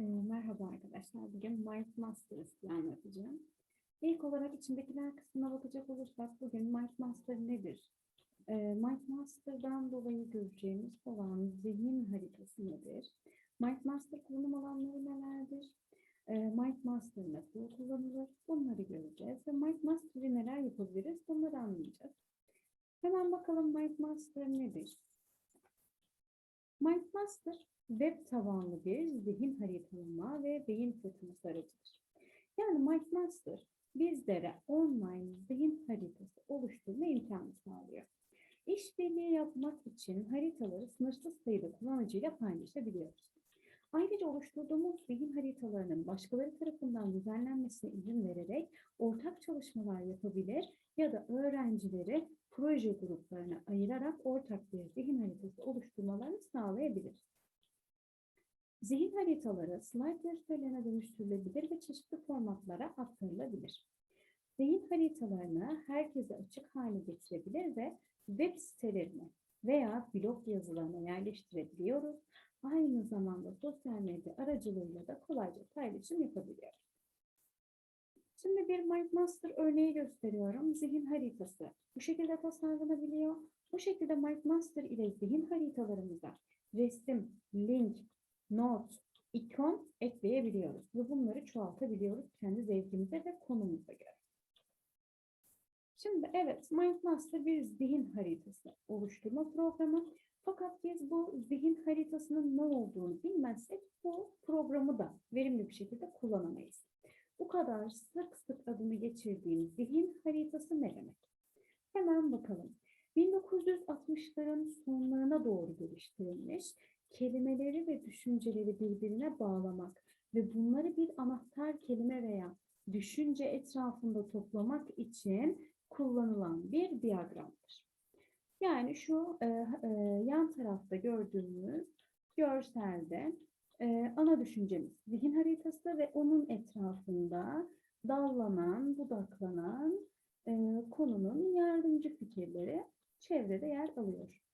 Ee, merhaba arkadaşlar. Bugün Mind Masters plan. İlk olarak içindekiler kısmına bakacak olursak bugün Mind Master nedir? Ee, Mind Master'dan dolayı göreceğimiz olan zihin haritası nedir? Mind Master kullanım alanları nelerdir? Ee, Mind Master nasıl kullanılır? Bunları göreceğiz. Ve Mind Master'ı neler yapabiliriz? Bunları anlayacağız. Hemen bakalım Mind Master nedir? MindMaster web tabanlı bir zihin haritalama ve beyin fırtınası aracıdır. Yani MindMaster bizlere online zihin haritası oluşturma imkanı sağlıyor. İşbirliği yapmak için haritaları sınırsız sayıda kullanıcıyla paylaşabiliyoruz. Ayrıca oluşturduğumuz zihin haritalarının başkaları tarafından düzenlenmesine izin vererek ortak çalışmalar yapabilir ya da öğrencileri proje gruplarına ayırarak ortak bir zihin haritası oluşturmalarını sağlayabilir. Zihin haritaları slide gösterilerine dönüştürülebilir ve çeşitli formatlara aktarılabilir. Zihin haritalarını herkese açık hale getirebilir ve web sitelerine veya blog yazılarına yerleştirebiliyoruz. Aynı zamanda sosyal medya aracılığıyla da kolayca paylaşım yapabiliyoruz. Şimdi bir MindMaster örneği gösteriyorum. Zihin haritası. Bu şekilde tasarlanabiliyor. Bu şekilde MindMaster ile zihin haritalarımıza resim, link, not, ikon ekleyebiliyoruz. Ve bunları çoğaltabiliyoruz kendi zevkimize ve konumuza göre. Şimdi evet MindMaster bir zihin haritası oluşturma programı. Fakat biz bu zihin haritasının ne olduğunu bilmezsek bu programı da verimli bir şekilde kullanamayız. Bu kadar sık sık adını geçirdiğim zihin haritası ne demek? Hemen bakalım. 1960'ların sonlarına doğru geliştirilmiş, kelimeleri ve düşünceleri birbirine bağlamak ve bunları bir anahtar kelime veya düşünce etrafında toplamak için kullanılan bir diyagramdır. Yani şu e, e, yan tarafta gördüğümüz görselde e, ana düşüncemiz zihin haritası ve onun etrafında dallanan, budaklanan e, konunun yardımcı fikirleri çevrede yer alıyor.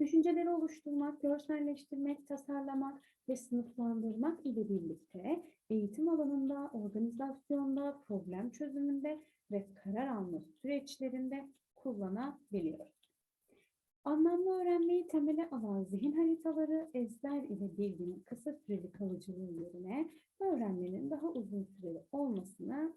Düşünceleri oluşturmak, görselleştirmek, tasarlamak ve sınıflandırmak ile birlikte eğitim alanında, organizasyonda, problem çözümünde ve karar alma süreçlerinde kullanabiliyoruz. Anlamlı öğrenmeyi temele alan zihin haritaları ezber ile bilginin kısa süreli kalıcılığı yerine öğrenmenin daha uzun süreli olmasını.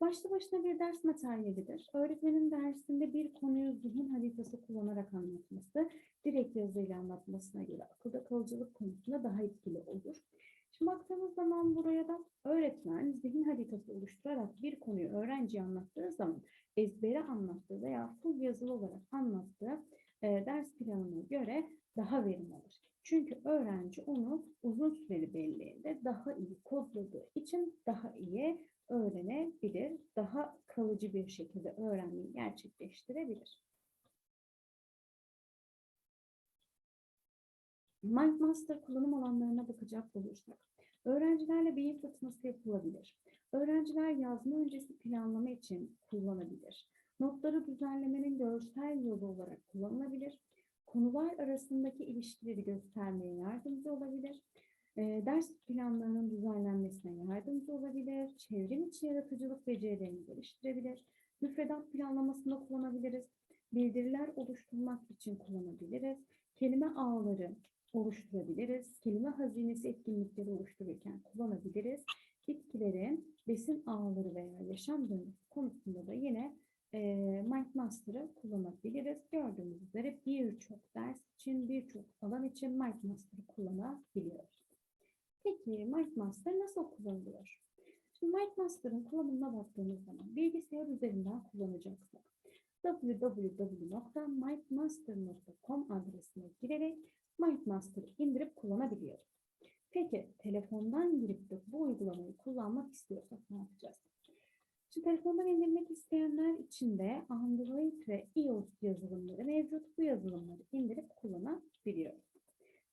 Başlı başına bir ders materyalidir. Öğretmenin dersinde bir konuyu zihin haritası kullanarak anlatması, direkt yazıyla anlatmasına göre akılda kalıcılık konusunda daha etkili olur. Şimdi baktığımız zaman buraya da öğretmen zihin haritası oluşturarak bir konuyu öğrenciye anlattığı zaman ezbere anlattığı veya full yazılı olarak anlattığı e, ders planına göre daha verimli olur. Çünkü öğrenci onu uzun süreli belleğinde daha iyi kodladığı için daha iyi öğrenebilir, daha kalıcı bir şekilde öğrenmeyi gerçekleştirebilir. MindMaster kullanım alanlarına bakacak olursak, öğrencilerle beyin fırtınası yapılabilir. Öğrenciler yazma öncesi planlama için kullanabilir. Notları düzenlemenin görsel yolu olarak kullanılabilir. Konular arasındaki ilişkileri göstermeye yardımcı olabilir. E, ders planlarının düzenlenmesine yardımcı olabilir. Çevrim içi yaratıcılık becerilerini geliştirebilir. Müfredat planlamasında kullanabiliriz. Bildiriler oluşturmak için kullanabiliriz. Kelime ağları oluşturabiliriz. Kelime hazinesi etkinlikleri oluştururken kullanabiliriz. Bitkilerin besin ağları veya yaşam döngüsü konusunda da yine e, MindMaster'ı kullanabiliriz. Gördüğünüz üzere birçok ders için, birçok alan için MindMaster'ı kullanabiliyoruz. Peki MindMaster nasıl kullanılıyor? Şimdi MindMaster'ın kullanımına baktığımız zaman bilgisayar üzerinden kullanacaksak www.mindmaster.com adresine girerek MindMaster'ı indirip kullanabiliyoruz. Peki telefondan girip de bu uygulamayı kullanmak istiyorsak ne yapacağız? Şimdi telefondan indirmek isteyenler için de Android ve iOS yazılımları mevcut. Bu yazılımları indirip kullanabiliyoruz.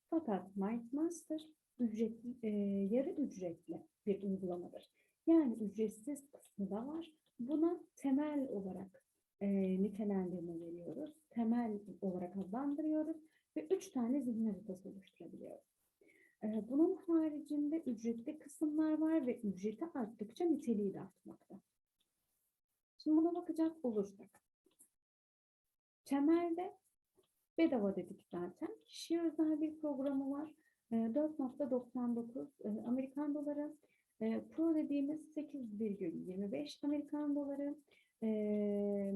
Fakat MindMaster ücretli, e, yarı ücretli bir uygulamadır. Yani ücretsiz kısmı da var. Buna temel olarak e, nitelendirme veriyoruz. Temel olarak adlandırıyoruz ve üç tane zihin haritası oluşturabiliyoruz. Ee, Bunun haricinde ücretli kısımlar var ve ücreti arttıkça niteliği de artmakta. Şimdi buna bakacak olursak. Temelde bedava dedik zaten. Kişiye özel bir programı var. Ee, 4.99 e, Amerikan doları. Ee, Pro dediğimiz 8,25 Amerikan doları. Ee,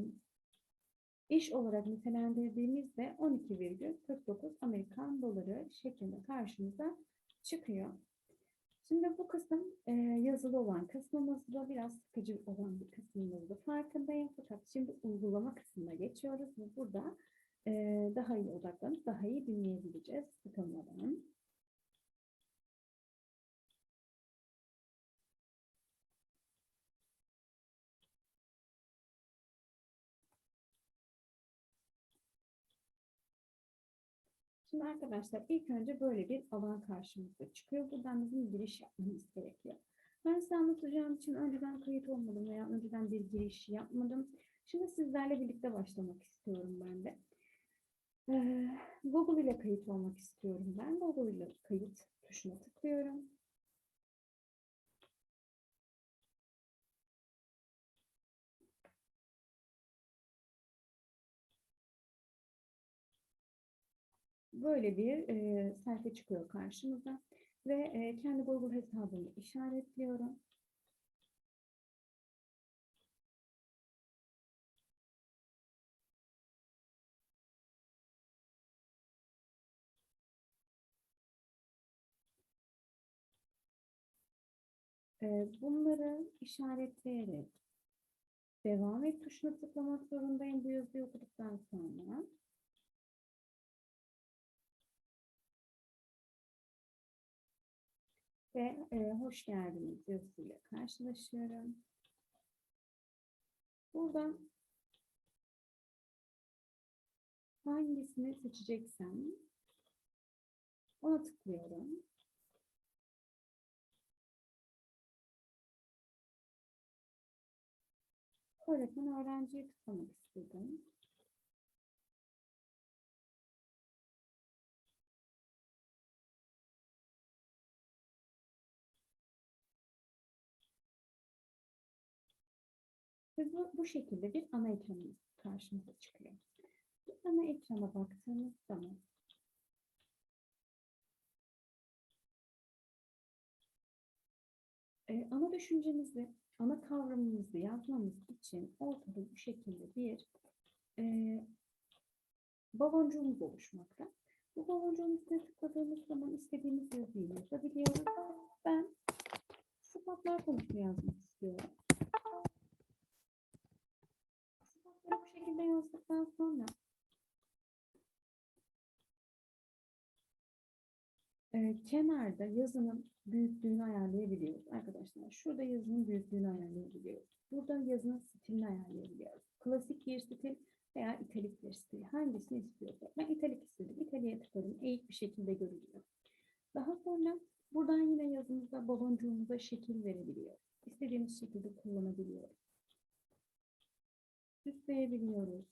İş olarak nitelendirdiğimizde 12,49 Amerikan doları şeklinde karşımıza çıkıyor. Şimdi bu kısım e, yazılı olan kısmımızda biraz sıkıcı olan bir kısmımızda farkındayım. Fakat şimdi uygulama kısmına geçiyoruz ve burada e, daha iyi odaklanıp daha iyi dinleyebileceğiz sıkılmadan. Şimdi arkadaşlar ilk önce böyle bir alan karşımıza çıkıyor. Buradan bizim giriş yapmamız gerekiyor. Ben size anlatacağım için önceden kayıt olmadım veya önceden bir giriş yapmadım. Şimdi sizlerle birlikte başlamak istiyorum ben de. Ee, Google ile kayıt olmak istiyorum ben. Google ile kayıt tuşuna tıklıyorum. Böyle bir e, sayfa çıkıyor karşımıza ve e, kendi Google hesabımı işaretliyorum. Bunları işaretleyerek devam et tuşuna tıklamak zorundayım bu yazıyı okuduktan sonra. Ve e, hoş geldiniz yazısıyla karşılaşıyorum. Buradan hangisini seçeceksem ona tıklıyorum. Öğretmen öğrenciye tıklamak istedim. Ve bu, bu şekilde bir ana ekranımız karşımıza çıkıyor. Bu ana ekrana baktığımız zaman e, ana düşüncemizi, ana kavramımızı yazmamız için ortada bu şekilde bir e, baloncuğumuz oluşmakta. Bu baloncuğun üstüne tıkladığımız zaman istediğimiz yazıyı yazabiliyoruz. Ben sıfatlar konusunu yazmak istiyorum. Şekilde yazdıktan sonra e, kenarda yazının büyüklüğünü ayarlayabiliyoruz. Arkadaşlar şurada yazının büyüklüğünü ayarlayabiliyoruz. Burada yazının stilini ayarlayabiliyoruz. Klasik bir stil veya italik bir stil. Hangisini istiyorsak. Ben italik istedim. İtaliğe tıkladım. Eğik bir şekilde görülüyor. Daha sonra buradan yine yazımıza, baloncuğumuza şekil verebiliyoruz. İstediğimiz şekilde kullanabiliyoruz. Süsleyebiliyoruz.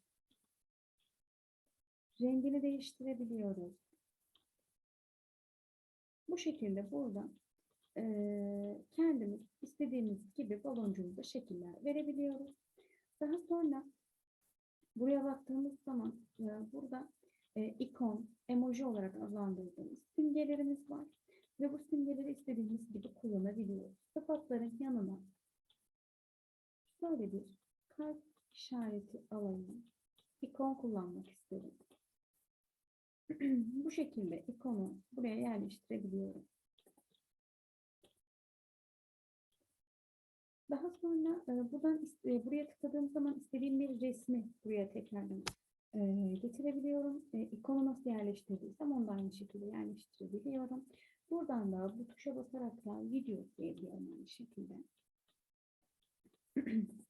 Rengini değiştirebiliyoruz. Bu şekilde burada eee, kendimiz istediğimiz gibi baloncuğumuza şekiller verebiliyoruz. Daha sonra buraya baktığımız zaman e, burada e, ikon, emoji olarak adlandırdığımız simgelerimiz var. Ve bu simgeleri istediğimiz gibi kullanabiliyoruz. Sıfatların yanına şöyle bir kalp işareti alayım. İkon kullanmak istedim. Bu şekilde ikonu buraya yerleştirebiliyorum. Daha sonra e, buradan e, buraya tıkladığım zaman istediğim bir resmi buraya tekrardan e, getirebiliyorum. E, ikonu nasıl yerleştirdiysem onu aynı şekilde yerleştirebiliyorum. Buradan da bu tuşa basarak da video izleyebiliyorum aynı şekilde.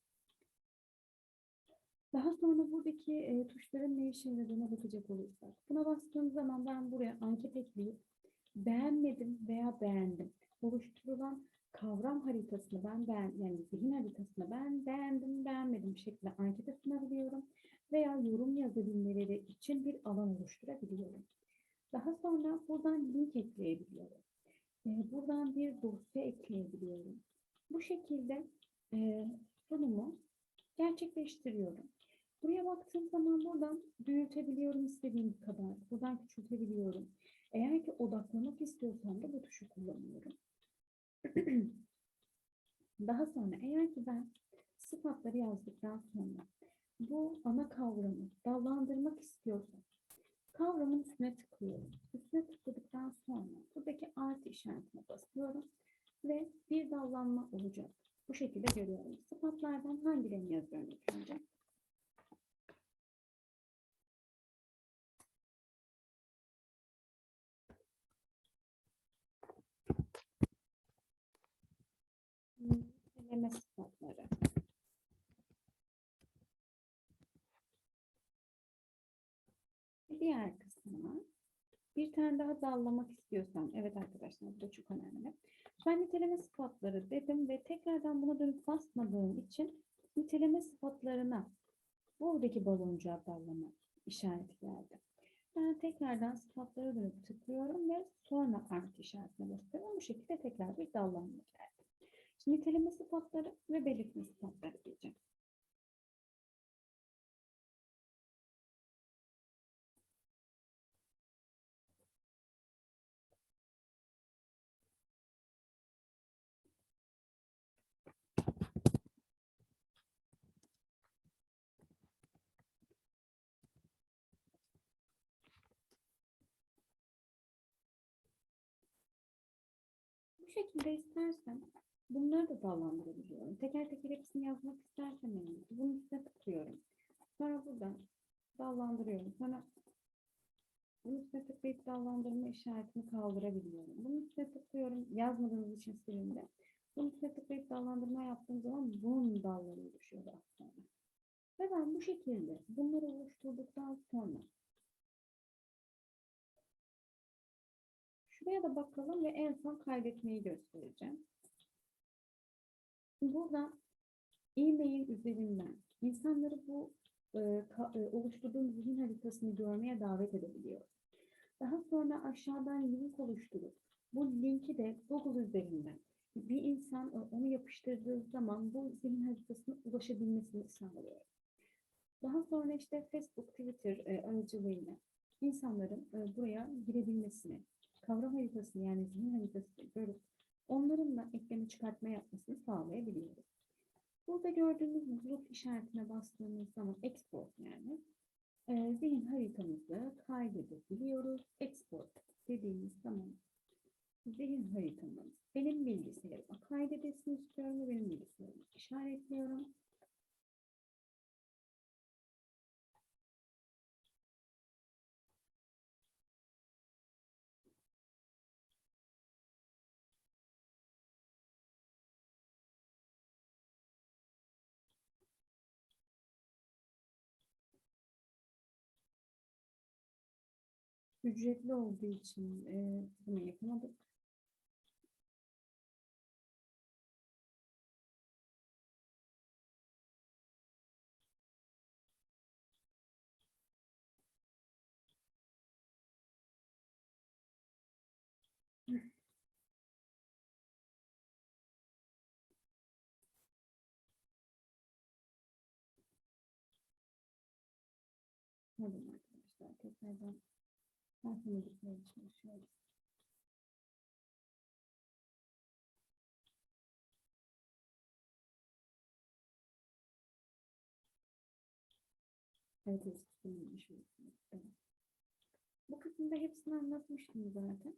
Daha sonra buradaki e, tuşların ne işe yaradığına bakacak olursak. Buna bastığım zaman ben buraya anket ekleyip beğenmedim veya beğendim. Oluşturulan kavram haritasını ben beğen, yani zihin haritasını ben beğendim, beğenmedim şeklinde ankete sunabiliyorum. Veya yorum yazabilmeleri için bir alan oluşturabiliyorum. Daha sonra buradan link ekleyebiliyorum. e, buradan bir dosya ekleyebiliyorum. Bu şekilde e, sunumu gerçekleştiriyorum. Buraya baktığım zaman buradan büyütebiliyorum istediğim kadar. Buradan küçültebiliyorum. Eğer ki odaklamak istiyorsam da bu tuşu kullanıyorum. Daha sonra eğer ki ben sıfatları yazdıktan sonra bu ana kavramı dallandırmak istiyorsam kavramın üstüne tıklıyorum. Üstüne tıkladıktan sonra buradaki artı işaretine basıyorum ve bir dallanma olacak. Bu şekilde görüyorum. Sıfatlardan hangilerini yazıyorum önce? Niteleme sıfatları. Diğer kısmına bir tane daha dallamak istiyorsam, evet arkadaşlar bu da çok önemli. Ben niteleme sıfatları dedim ve tekrardan buna dönüp basmadığım için niteleme sıfatlarına buradaki baloncuğa dallama işareti geldi. Ben tekrardan sıfatlara dönüp tıklıyorum ve sonra artı işaretine basıyorum. Bu şekilde tekrar bir dallanma geldi. Niteleme sıfatları ve belirtme sıfatları diyeceğim. Şekilde istersem bunları da dallandırabiliyorum. Teker teker hepsini yazmak istersem eğer bunun üstüne tıklıyorum. Sonra buradan dallandırıyorum. Sonra bunun üstüne tıklayıp dallandırma işaretini kaldırabiliyorum. Bunun üstüne tıklıyorum. Yazmadığınız için silindi. Bunun üstüne tıklayıp dallandırma yaptığım zaman bunun dalları oluşuyor sonra. Ve ben bu şekilde bunları oluşturduktan sonra Şuraya da bakalım ve en son kaydetmeyi göstereceğim. Burada e-mail üzerinden insanları bu e, e, oluşturduğum zihin haritasını görmeye davet edebiliyoruz. Daha sonra aşağıdan link oluşturup bu linki de Google üzerinden bir insan e, onu yapıştırdığı zaman bu zihin haritasına ulaşabilmesini sağlıyor. Daha sonra işte Facebook, Twitter e, aracılığıyla insanların e, buraya girebilmesini, kavram haritasını yani zihin haritasını görüp onların da ekleme çıkartma yapmasını sağlayabiliyoruz. Burada gördüğünüz bulut işaretine bastığımız zaman export yani e, zihin haritamızı kaydedebiliyoruz. Export dediğimiz zaman zihin haritamız benim bilgisayarıma kaydedilsin istiyorum ve benim bilgisayarıma işaretliyorum. Ücretli olduğu için e, bunu yapamadık. Hadi arkadaşlar tekrardan sayfama gitmeye çalışıyoruz. Evet. Evet. Bu kısımda hepsini anlatmıştım zaten.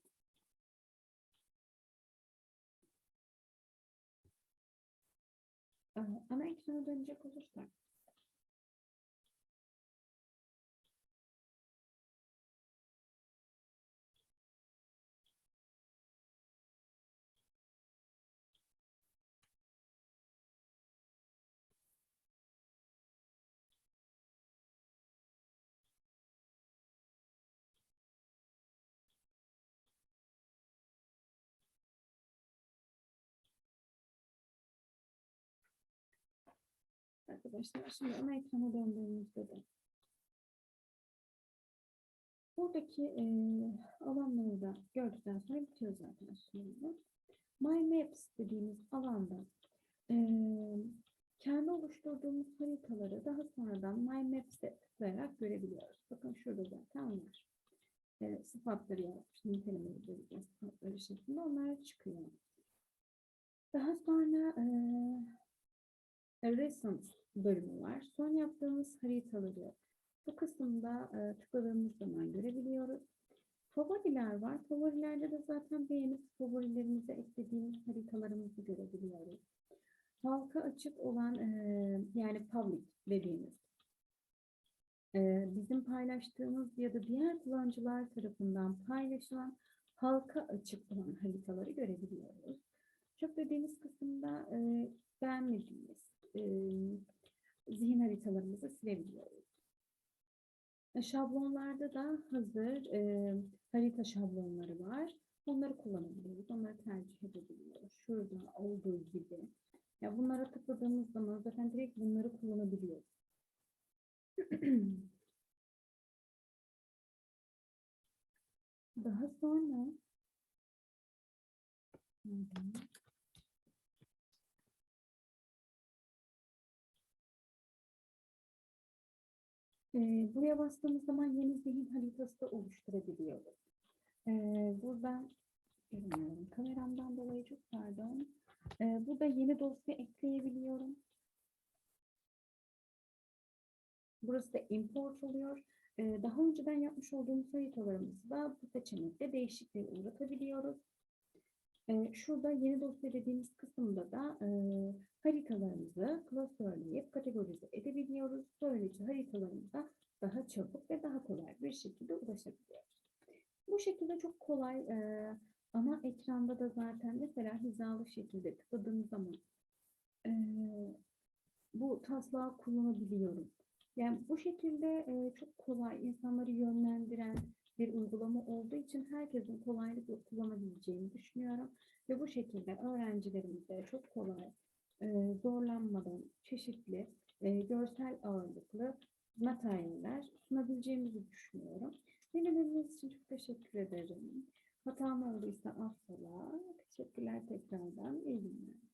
Ee, Ana ekrana dönecek olursak. Arkadaşlar şimdi ana ekrana döndüğümüzde de Buradaki e, alanları da gördükten sonra bitiyor zaten sunumumuz. My Maps dediğimiz alanda e, kendi oluşturduğumuz haritaları daha sonradan My Maps'e tıklayarak görebiliyoruz. Bakın şurada zaten var. E, sıfatları yapmış, nitelemeleri vereceğiz sıfatları şeklinde onlar çıkıyor. Daha sonra e, Recent bölümü var. Son yaptığımız haritaları bu kısımda e, tıkladığımız zaman görebiliyoruz. Favoriler var. Favorilerde de zaten beğenip favorilerimize eklediğimiz haritalarımızı görebiliyoruz. Halka açık olan e, yani public dediğimiz e, bizim paylaştığımız ya da diğer kullanıcılar tarafından paylaşılan halka açık olan haritaları görebiliyoruz. Çok dediğimiz kısımda e, beğenmediğimiz e, zihin haritalarımızı silebiliyoruz. E, Şablonlarda da hazır e, harita şablonları var. Onları kullanabiliyoruz. Onları tercih edebiliyoruz. Şurada olduğu gibi. Ya bunlara tıkladığımız zaman zaten direkt bunları kullanabiliyoruz. Daha sonra Ee, buraya bastığımız zaman yeni zihin haritası da oluşturabiliyoruz. Ee, burada kameramdan dolayı çok pardon. Ee, burada yeni dosya ekleyebiliyorum. Burası da import oluyor. Ee, daha önceden yapmış olduğumuz haritalarımızı da bu seçenekte değişikliğe uğratabiliyoruz. Ee, şurada yeni dosya dediğimiz kısımda da e, haritalarımızı klasörleyip kategorize edebiliyoruz. Böylece haritalarımıza daha çabuk ve daha kolay bir şekilde ulaşabiliyoruz. Bu şekilde çok kolay e, ana ekranda da zaten mesela hizalı şekilde tıkladığım zaman e, bu taslağı kullanabiliyorum. Yani bu şekilde e, çok kolay insanları yönlendiren bir uygulama olduğu için herkesin kolaylıkla kullanabileceğini düşünüyorum. Ve bu şekilde öğrencilerimize çok kolay, e, zorlanmadan çeşitli e, görsel ağırlıklı materyaller sunabileceğimizi düşünüyorum. Dinlediğiniz için çok teşekkür ederim. Hatam olduysa affola. Teşekkürler tekrardan. İyi günler.